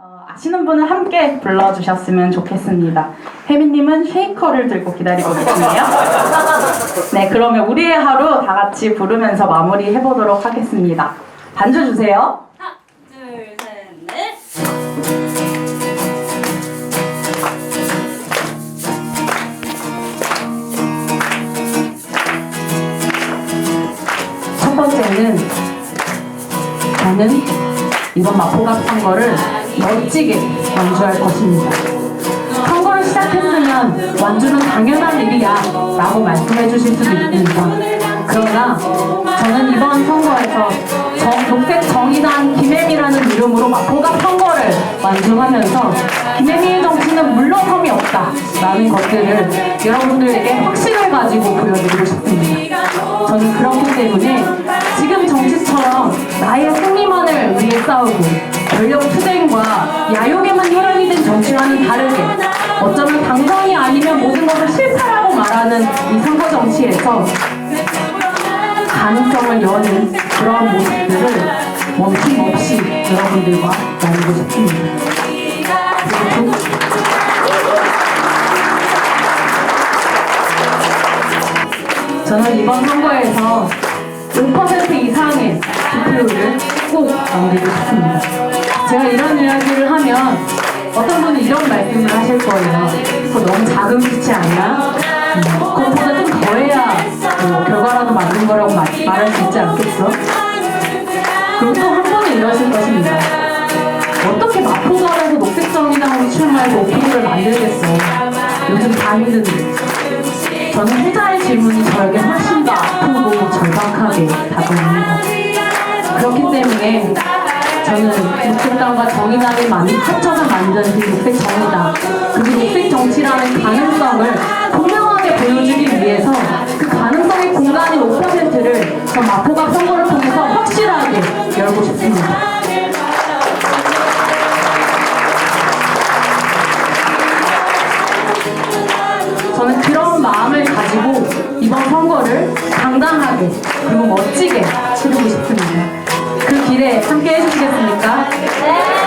어, 아시는 분은 함께 불러주셨으면 좋겠습니다. 혜민님은 쉐이커를 들고 기다리고 계시네요. 네, 그러면 우리의 하루 다 같이 부르면서 마무리 해보도록 하겠습니다. 반주 주세요. 하나, 둘, 셋, 넷. 첫 번째는 저는 이번 마포갑 선거를 멋지게 완주할 것입니다. 선거를 시작했으면 완주는 당연한 일이야 라고 말씀해 주실 수도 있습니다. 그러나 저는 이번 선거에서 정, 녹색 정의당 김혜미라는 이름으로 마포갑 선거를 완주하면서 김혜미의 정치는 물러섬이 없다 라는 것들을 여러분들에게 확신을 가지고 보여드리고 싶습니다. 저는 그렇기 때문에 정치처럼 나의 승리만을 위해 싸우고 권력 투쟁과 야욕에만 혈안이 된 정치와는 다르게 어쩌면 당선이 아니면 모든 것을 실패라고 말하는 이 선거 정치에서 가능성을 여는 그런 모습들을 멈춤없이 여러분들과 나누고 싶습니다. 저는 이번 선거에서 꼭 남기고 싶습니다. 제가 이런 이야기를 하면 어떤 분은 이런 말씀을 하실 거예요. 그거 너무 작은 수치 아니야? 음, 그것보다 좀 더해야 뭐 결과라도 맞는 거라고 말, 말할 수 있지 않겠어? 그리고 또한 분은 이러실 것입니다. 어떻게 마포가에서 녹색정의당으로 출마해서 5%를 만들겠어? 요즘 다 힘든데. 저는 후자의 질문이 저에게 훨씬 더 아프고 절박하게 다가옵니다. 정의당이 만, 합쳐서 만든 그 녹색 정의당, 그리고 녹색 정치라는 가능성을 분명하게 보여주기 위해서 그 가능성의 공간인 5%를 저 마포갑 선거를 통해서 확실하게 열고 싶습니다. 저는 그런 마음을 가지고 이번 선거를 당당하게 그리고 멋지게 치르고 싶습니다. 그 길에 함께 해주시겠습니까? 그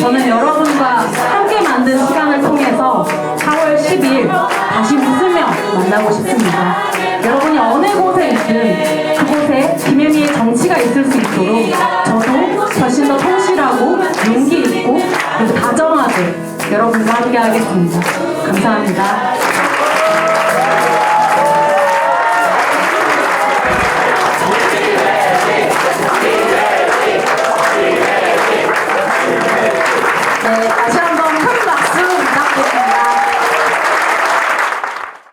저는 여러분과 함께 만든 시간을 통해서 4월 10일 다시 웃으며 만나고 싶습니다. 여러분이 어느 곳에 있든 그곳에 김혜미의 정치가 있을 수 있도록 저도 훨씬 더 성실하고 용기 있고 그리고 다정하게 여러분과 함께 하겠습니다. 감사합니다.